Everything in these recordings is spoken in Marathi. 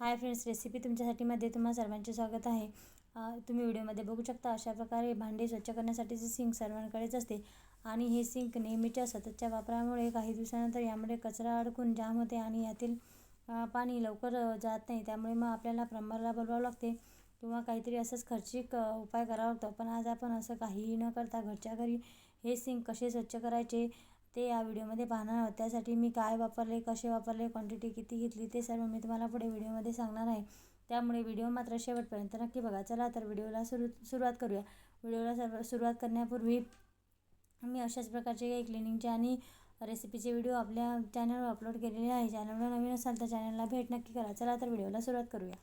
हाय फ्रेंड्स रेसिपी तुमच्यासाठी मध्ये तुम्हा सर्वांचे स्वागत आहे. तुम्ही व्हिडिओमध्ये बघू शकता अशा प्रकारे भांडे स्वच्छ करण्यासाठीचे सिंक सर्वांकडेच असते आणि हे सिंक नेहमीच्या सततच्या वापरामुळे काही दिवसानंतर यामुळे कचरा अडकून जाम होते आणि यातील पाणी लवकर जात नाही. त्यामुळे मग आपल्याला प्लंबरला बोलवावं लागते किंवा काहीतरी असंच खर्चिक उपाय करावा लागतो. पण आज आपण असं काहीही न करता घरच्या घरी हे सिंक कसे स्वच्छ करायचे ते या व्हिडिओमध्ये पाहणार आहोत. त्यासाठी मी काय वापरले कसे वापरले क्वांटिटी किती घेतली ते सर्व मी तुम्हाला पुढे व्हिडिओमध्ये सांगणार आहे. त्यामुळे व्हिडिओ मात्र शेवटपर्यंत नक्की बघा. चला तर व्हिडिओला सुरू सुरुवात करूया. व्हिडिओला सर्व सुरुवात करण्यापूर्वी मी अशाच प्रकारचे काही क्लिनिंगचे आणि रेसिपीचे व्हिडिओ आपल्या चॅनलवर अपलोड केलेले आहे. चॅनलवर नवीन असाल तर चॅनलला भेट नक्की करा. चला तर व्हिडिओला सुरुवात करूया.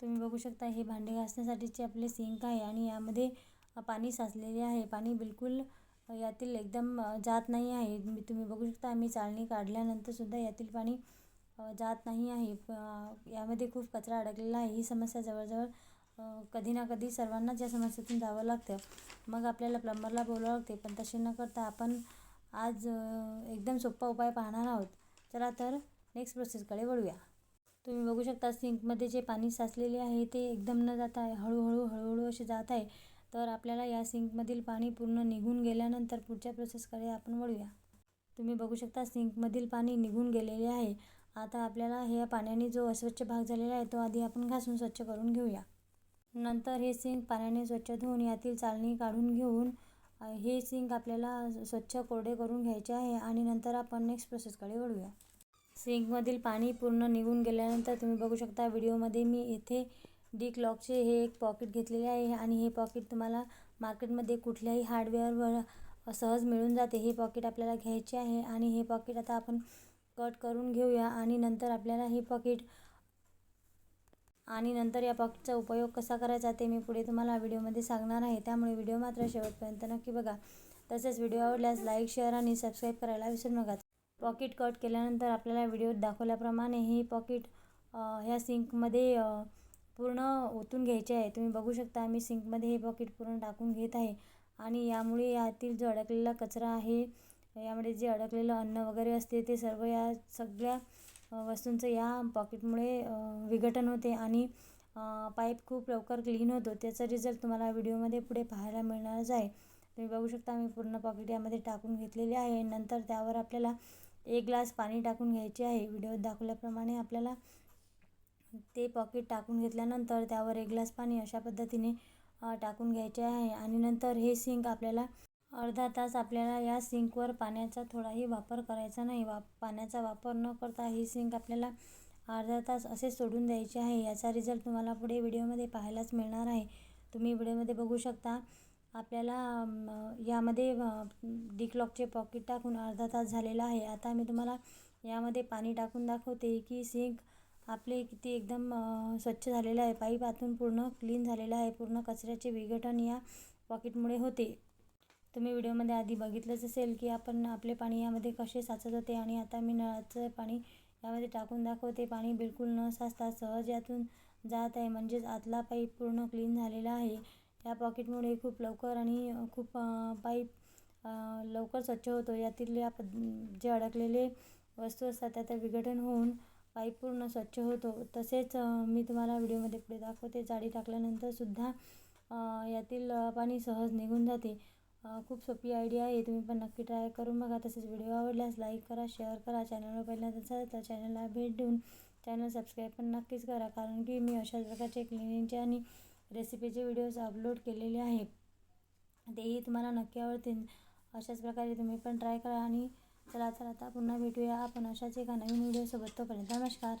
तुम्ही बघू शकता हे भांडे घासण्यासाठीचे आपले सिंक आहे आणि यामध्ये पाणी साचलेले आहे. पाणी बिलकुल यातील एकदम जात नाही आहे. मी तुम्ही बघू शकता मी चाळणी काढल्यानंतरसुद्धा यातील पाणी जात नाही आहे. यामध्ये खूप कचरा अडकलेला आहे. ही समस्या जवळजवळ कधी ना कधी सर्वांनाच या समस्येतून जावं लागतं. मग आपल्याला प्लंबरला बोलावं लागते. पण तसे न करता आपण आज एकदम सोपा उपाय पाहणार आहोत. चला तर नेक्स्ट प्रोसेसकडे वळूया. तुम्ही बघू शकता सिंकमध्ये जे पाणी साचलेले आहे ते एकदम न जात आहे हळूहळू हळूहळू असे जात आहे. तर आपल्याला या सिंकमधील पाणी पूर्ण निघून गेल्यानंतर पुढच्या प्रोसेसकडे आपण वळूया. तुम्ही बघू शकता सिंकमधील पाणी निघून गेलेले आहे. आता आपल्याला ह्या पाण्याने जो अस्वच्छ भाग झालेला आहे तो आधी आपण घासून स्वच्छ करून घेऊया. नंतर हे सिंक पाण्याने स्वच्छ धुवून यातील चालणी काढून घेऊन हे सिंक आपल्याला स्वच्छ कोरडे करून घ्यायचे आहे आणि नंतर आपण नेक्स्ट प्रोसेसकडे वळूया. सिंकमधील पाणी पूर्ण निघून गेल्यानंतर तुम्ही बघू शकता व्हिडिओमध्ये मी येथे डी क्लॉकचे हे एक पॉकेट घेतलेले आहे आणि हे पॉकेट तुम्हाला मार्केटमध्ये कुठल्याही हार्डवेअरवर सहज मिळून जाते. हे पॉकेट आपल्याला घ्यायचे आहे आणि हे पॉकेट आता आपण कट करून घेऊया आणि नंतर आपल्याला हे पॉकेट आणि नंतर या पॉकेटचा उपयोग कसा करायचा ते मी पुढे तुम्हाला व्हिडिओमध्ये सांगणार आहे. त्यामुळे व्हिडिओ मात्र शेवटपर्यंत नक्की बघा. तसेच व्हिडिओ आवडल्यास लाईक शेअर आणि सबस्क्राईब करायला विसरू नका. पॉकेट कट केल्यानंतर आपल्याला व्हिडिओत दाखवल्याप्रमाणे हे पॉकेट ह्या सिंकमध्ये पूर्ण ओतून घ्यायचे आहे. तुम्ही बघू शकता मी सिंकमध्ये हे पॉकेट पूर्ण टाकून घेत आहे. आणि यामुळे यातील जो अडकलेला कचरा आहे यामध्ये जे अडकलेलं अन्न वगैरे असते ते सर्व या सगळ्या वस्तूंचं या पॉकेटमुळे विघटन होते. आणि पाईप खूप लवकर क्लीन होतो. त्याचा रिझल्ट तुम्हाला व्हिडिओमध्ये पुढे पाहायला मिळणारच आहे. तुम्ही बघू शकता मी पूर्ण पॉकेट यामध्ये टाकून घेतलेले आहे. नंतर त्यावर आपल्याला एक ग्लास पाणी टाकून घ्यायचे आहे. व्हिडिओत दाखवल्याप्रमाणे आपल्याला ते पॉकेट टाकून घेतल्यानंतर त्यावर एक ग्लास पाणी अशा पद्धतीने टाकून घ्यायचे आहे. आणि नंतर हे सिंक आपल्याला अर्धा तास आपल्याला या सिंकवर पाण्याचा थोडाही वापर करायचा नाही. वा पाण्याचा वापर न करता ही सिंक आपल्याला अर्धा तास असे सोडून द्यायचे आहे. याचा रिझल्ट तुम्हाला पुढे व्हिडिओमध्ये पाहायलाच मिळणार आहे. तुम्ही व्हिडिओमध्ये बघू शकता आपल्याला यामध्ये डिक्लॉकचे पॉकेट टाकून अर्धा तास झालेला आहे. आता मी तुम्हाला यामध्ये पाणी टाकून दाखवते की सिंक आपले किती एकदम स्वच्छ झालेलं आहे. पाईप आतून पूर्ण क्लीन झालेलं आहे. पूर्ण कचऱ्याचे विघटन या पॉकेटमुळे होते. तुम्ही व्हिडिओमध्ये आधी बघितलंच असेल की आपण आपले पाणी यामध्ये कसे साचत होते आणि आता मी नळाचं पाणी यामध्ये टाकून दाखवते. पाणी बिलकुल न साचता सहज यातून जात आहे. म्हणजेच आतला पाईप पूर्ण क्लीन झालेला आहे. या पॉकेटमुळे खूप लवकर आणि खूप पाईप लवकर स्वच्छ होतो. यातील या जे अडकलेले वस्तू असतात त्याचं विघटन होऊन पाईप पूर्ण स्वच्छ होतो. तसेच मी तुम्हाला व्हिडिओमध्ये पुढे दाखवते. जाळी टाकल्यानंतरसुद्धा यातील पाणी सहज निघून जाते. खूप सोपी आयडिया आहे. तुम्ही पण नक्की ट्राय करून बघा. तसेच व्हिडिओ आवडल्यास लाईक करा शेअर करा. चॅनलवर पहिल्यांदा झालं तर चॅनलला भेट देऊन चॅनल सबस्क्राईब पण नक्कीच करा. कारण की मी अशाच प्रकारचे क्लिनिंगचे आणि रेसिपीचे व्हिडिओज अपलोड केलेले आहे. तेही तुम्हाला नक्की आवडतील. अशाच प्रकारे तुम्ही पण ट्राय करा आणि चला चला आता पुन्हा भेटूया आपण अशाच एका नवीन व्हिडिओसोबत. तोपर्यंत नमस्कार.